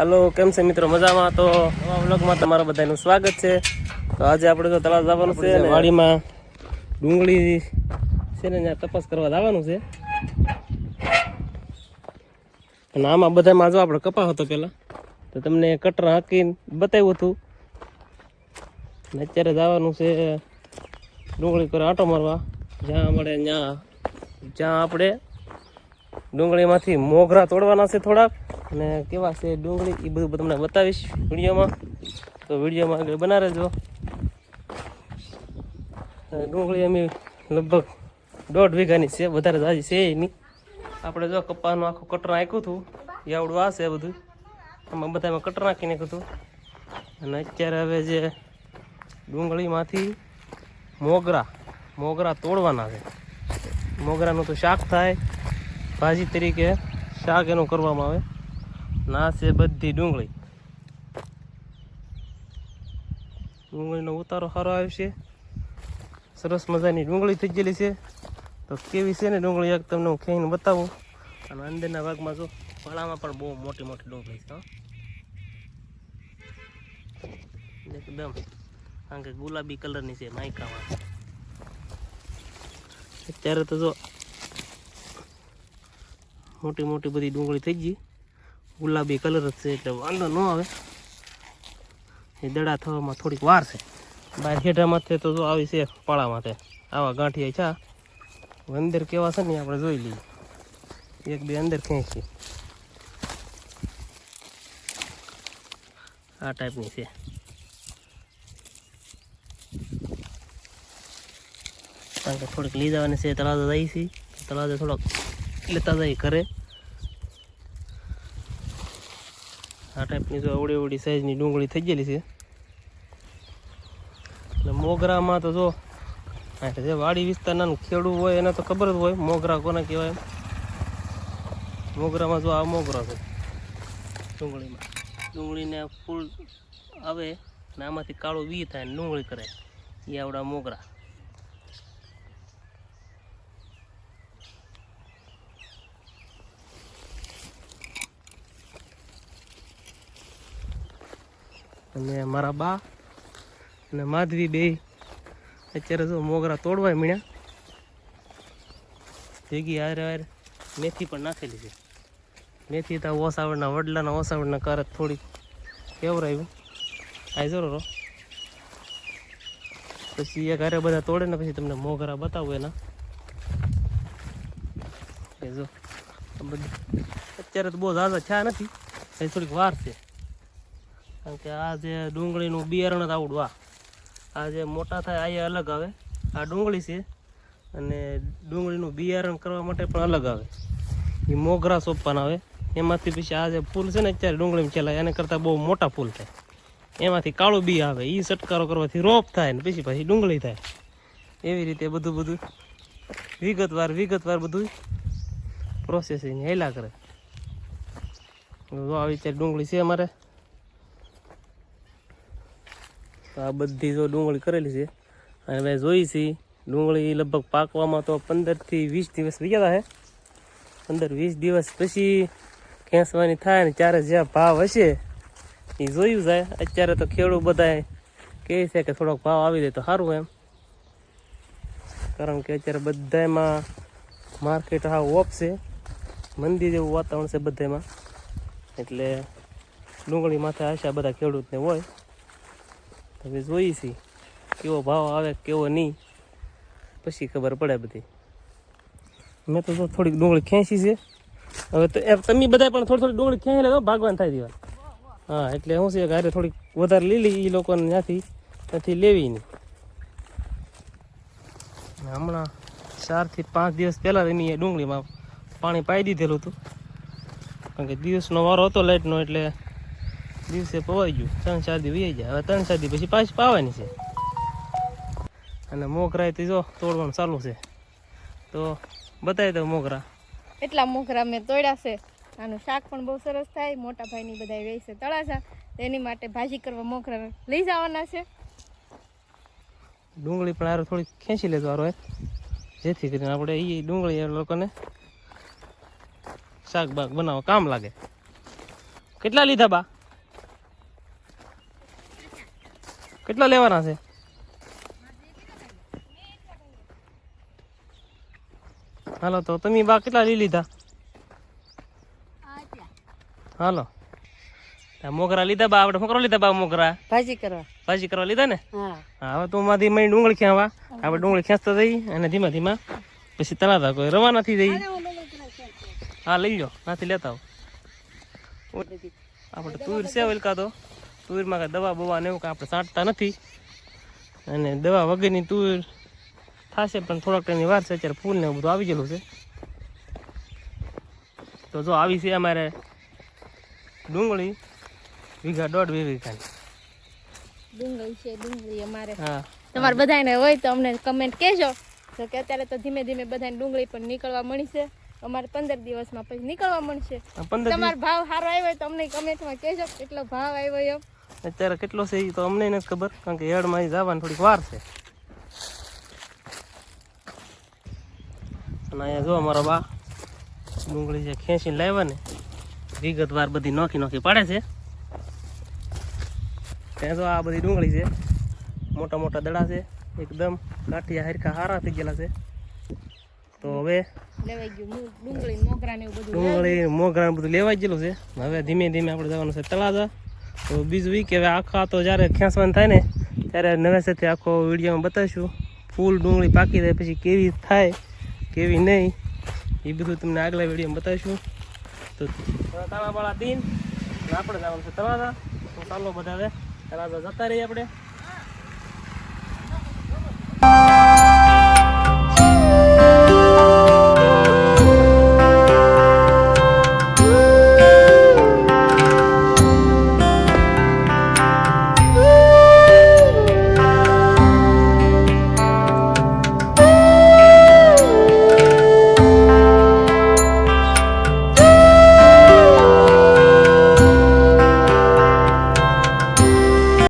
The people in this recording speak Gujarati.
હાલો કેમ છે મિત્રો? મજામાં? તો નવા વ્લોગમાં તમારા બધાનું સ્વાગત છે. તો આજે આપણે તો તળાવ જવાનું છે ને વાડીમાં ડુંગળી છે ને ત્યાં તપાસ કરવા જવાનું છે. અને આમાં બધામાં જો આપણે કપા હતો પહેલાં તો તમને કટરા હાંકીને બતાવ્યું હતું. ને અત્યારે જવાનું છે ડુંગળી પર આંટો મારવા. જ્યાં મળે ત્યાં જ્યાં આપણે ડુંગળીમાંથી મોગરા તોડવાના છે થોડાક. અને કેવા છે ડુંગળી એ બધું તમને બતાવીશ વિડીયોમાં. તો વિડીયોમાં આગળ બના રહેજો. ડુંગળી અમે લગભગ દોઢ વીઘાની છે, વધારે જાજી છે નહીં. આપણે જો કપ્પાનું આખું કટર નાખ્યું હતું એ આ છે બધું. આમાં બધામાં કટર નાખી નાખ્યું હતું. અને અત્યારે હવે જે ડુંગળીમાંથી મોગરા મોગરા તોડવાના છે. મોગરાનું તો શાક થાય. ભાજી તરીકે શાક એનું કરવામાં આવે. ના છે બધી ડુંગળી. ડુંગળીનો ઉતારો સારો આવ્યો છે. સરસ મજાની ડુંગળી થઈ ગયેલી છે. તો કેવી છે ને ડુંગળી એક તમને હું ખેઈને બતાવું. અને અંદરના ભાગમાં જો ફળામાં પણ બહુ મોટી મોટી ડુંગળી છે એકદમ. કારણ કે ગુલાબી કલરની છે, માઇકામાં. અત્યારે તો જો મોટી મોટી બધી ડુંગળી થઈ ગઈ. ગુલાબી કલર જ છે એટલે વાંધો ન આવે. એ દડા થવામાં થોડીક વાર છે. બહાર હેઠામાંથી તો જો આવી છે પાળામાંથી આવા ગાંઠિયા છે અંદર કેવા છે ને આપણે જોઈ લઈએ. એક બે અંદર ખેંચી. આ ટાઈપની છે. કારણ કે થોડીક લઈ જવાની છે તળાજા જાય છે. તળાજા થોડોક લેતા જાય ઘરે. આ ટાઈપની જો અવડી અવડી સાઈઝની ડુંગળી થઈ ગયેલી છે. એટલે મોગરામાં તો જો જે વાડી વિસ્તારના ખેડૂત હોય એને તો ખબર જ હોય, મોગરા કોને કહેવાય. મોગરામાં જો આ મોગરો છે, ડુંગળીમાં. ડુંગળીને ફૂલ આવે ને આમાંથી કાળું બી થાય ડુંગળી કરે એ આવડા મોગરા. અને મારા બા અને માધવી બે. અત્યારે જો મોગરા તોડવાય મીણ્યા. ભેગી હારે હારે મેથી પણ નાખેલી છે. મેથી તો ઓસાવડના વડલાના ઓસાવડના કારક થોડીક કેવરાયું. આ જરો રો. પછી એક ઘરે બધા તોડે ને પછી તમને મોગરા બતાવું એના. એ જો. બધું. અત્યારે તો બહુ ઝાઝા થયા નથી. હજી થોડીક વાર છે. કારણ કે આ જે ડુંગળીનું બિયારણ જ આવડું, આ. જે મોટા થાય, આ અલગ આવે. આ ડુંગળી છે અને ડુંગળીનું બિયારણ કરવા માટે પણ અલગ આવે. એ મોગરા સોંપવાના આવે. એમાંથી પછી આ જે ફૂલ છે ને અત્યારે ડુંગળીમાં ચલાય એને કરતાં બહુ મોટા ફૂલ થાય. એમાંથી કાળું બી આવે. એ છટકારો કરવાથી રોપ થાય ને પછી પછી ડુંગળી થાય. એવી રીતે બધું બધું વિગતવાર વિગતવાર બધું પ્રોસેસિંગ હેલા કરે. આવી રીતે ડુંગળી છે અમારે. આ બધી જો ડુંગળી કરેલી છે. અને હવે જોઈ છે, ડુંગળી લગભગ પાકવામાં તો પંદરથી વીસ દિવસ ગયા છે પંદર વીસ દિવસ પછી ખેંચવાની થાય ને ત્યારે જ્યાં ભાવ હશે, એ જોયું જાય. અત્યારે તો ખેડૂત બધા કહે છે કે થોડોક ભાવ આવી જાય તો સારું એમ. કારણ કે અત્યારે બધામાં માર્કેટ હા ઓફ છે. મંદી જેવું વાતાવરણ છે બધામાં એટલે ડુંગળી માથે આશા બધા ખેડૂતને હોય. હવે જોઈએ છીએ કેવો ભાવ આવે, કેવો નહીં, પછી ખબર પડે બધી. મેં તો થોડીક ડુંગળી ખેંચી છે. હવે તો તમે બધા પણ થોડી થોડી ડુંગળી ખેંચી લેતો ભાગવાન થાય દીવા. હા, એટલે શું છે હારે થોડીક વધારે લીલી એ લોકોને ત્યાંથી ત્યાંથી લેવી નહીં હમણાં ચારથી પાંચ દિવસ પહેલાં એની ડુંગળીમાં પાણી પાઈ દીધેલું હતું. કારણ કે દિવસનો વારો હતો લાઇટનો એટલે દિવસે પવાઈ ગયું. ત્રણ ચાર દી વહી જાય હવે ત્રણ ચાર દી પછી પાછી પાવાની છે. અને મોગરા તો જો તોડવાનું ચાલુ છે. તો બતાવી દઉં મોગરા. એટલા મોગરા મેં તોડ્યા છે. આનું શાક પણ બહુ સરસ થાય. મોટા ભાઈની બધા વેચ છે તળાશા તેની માટે ભાજી કરવા મોગરા લઈ જવાના છે. ડુંગળી પણ આરો થોડી ખેંચી લેતો આરો જેથી કરીને આપણે એ ડુંગળી લોકોને શાક બાક બનાવવા કામ લાગે. કેટલા લીધા બા? કેટલા લેવાના છે? હાલો તો તમે બા કેટલા લઈ લીધા? હાલો. મોગરા લીધા બા આપણે મોકરા લીધા બા મોગરા? ભાજી કરવા. ભાજી કરવા લીધા ને? હા. હવે તું માંથી મેં ડુંગળી ખેવા આપણે ડુંગળી ખેંચતા જઈ અને ધીમા ધીમા પછી તળાતા કોઈ રવા નથી જઈ હા લઈ લો નાથી લેતા આવો. આપણે તુર સેવ વેલકા તો તુરમાં કાંઈ દવા બવા ને એવું કાંઈ આપણે છાંટતા નથી. અને દવા વગરની તુર થશે પણ થોડાક ટાઈમની વાર છે અત્યારે ફૂલ ને બધું આવી ગયેલું છે. તો જો આવી છે અમારે ડુંગળી. વીઘા દોઢ બે વીઘાની ડુંગળી છે ડુંગળી અમારે. હા. તમારે બધાને હોય તો અમને કમેન્ટ કહેજો. તો કે અત્યારે તો ધીમે ધીમે બધાને ડુંગળી પણ નીકળવા મળી છે. અમારે પંદર દિવસમાં પછી નીકળવા મળશે. તમારો ભાવ સારો આવ્યો તો અમને કમેન્ટમાં કહેજો કેટલો ભાવ આવ્યો એમ. અત્યારે કેટલો છે એ તો અમને નથી ખબર કારણ કે હેડમાં જવાની થોડીક વાર છે. અને અહીંયા જો મારા બા ડુંગળી જે ખેંચીને લાવ્યા ને વિગતવાર બધી નોખી નોખી પાડે છે. ત્યાં જો આ બધી ડુંગળી છે મોટા મોટા દડા છે એકદમ કાઠિયા હરખા હારા થઈ ગયેલા છે. તો હવે મોગરા ને ડુંગળી મોગરા બધું લેવાઈ ગયેલું છે. હવે ધીમે ધીમે આપણે જવાનું છે તળાજા. તો બીજું એ કે હવે આખા તો જ્યારે ખેંચવાનું થાય ને, ત્યારે નવેસરથી આખો વિડીયોમાં બતાવીશું. ફૂલ ડુંગળી પાકી જાય, પછી કેવી થાય, કેવી નહીં એ બધું તમને આગલા વિડીયોમાં બતાવીશું. તો તાળાવાળા દિન આપણે જવાનું છે તમારા ચાલો બધા હવે જતા રહીએ આપણે.